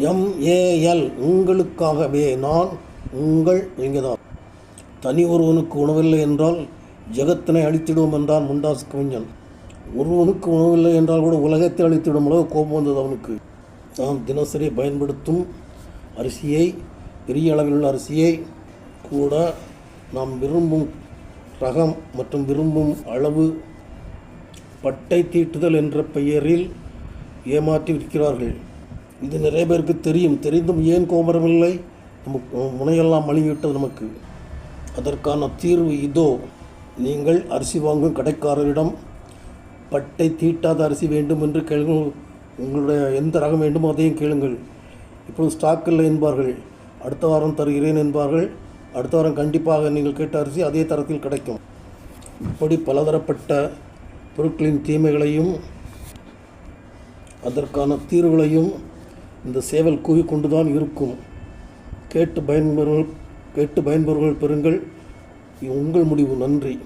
MAL உங்களுக்காகவே நான் உங்கள் நீங்கள் தான் தனி ஒருவனுக்கு உணவில்லை என்றால் ஜெகத்தினை அழித்திடுவோம் என்றான் முண்டாஸ் கவிஞன். ஒருவனுக்கு உணவில்லை என்றால் கூட உலகத்தை அழித்திடும் அளவு கோபம் வந்தது அவனுக்கு. நாம் தினசரி பயன்படுத்தும் அரிசியை பெரிய அளவில் உள்ள அரிசியை கூட நாம் விரும்பும் ரகம் மற்றும் விரும்பும் அளவு பட்டை தீட்டுதல் என்ற பெயரில் ஏமாற்றி விற்கிறார்கள். இது நிறைய பேருக்கு தெரியும். தெரிந்தும் ஏன் கோபுரமில்லை நமக்கு முனையெல்லாம் மழுங்கிவிட்டது நமக்கு. அதற்கான தீர்வு இதோ. நீங்கள் அரிசி வாங்கும் கடைக்காரரிடம் பட்டை தீட்டாத அரிசி வேண்டும் என்று கேளுங்கள். உங்களுடைய எந்த ரகம் வேண்டுமோ அதையும் கேளுங்கள். இப்பொழுது ஸ்டாக் இல்லை என்பார்கள். அடுத்த வாரம் தருகிறேன் என்பார்கள். அடுத்த வாரம் கண்டிப்பாக நீங்கள் கேட்ட அரிசி அதே தரத்தில் கிடைக்கும். இப்படி பலதரப்பட்ட பொருட்களின் தீமைகளையும் அதற்கான தீர்வுகளையும் இந்த சேவல் கூவிக்கொண்டு தான் இருக்கும். கேட்டு பயன்பெறுங்கள் கேட்டு பயன்பெறுங்கள் பெறுங்கள். உங்கள் முடிவு நன்றி.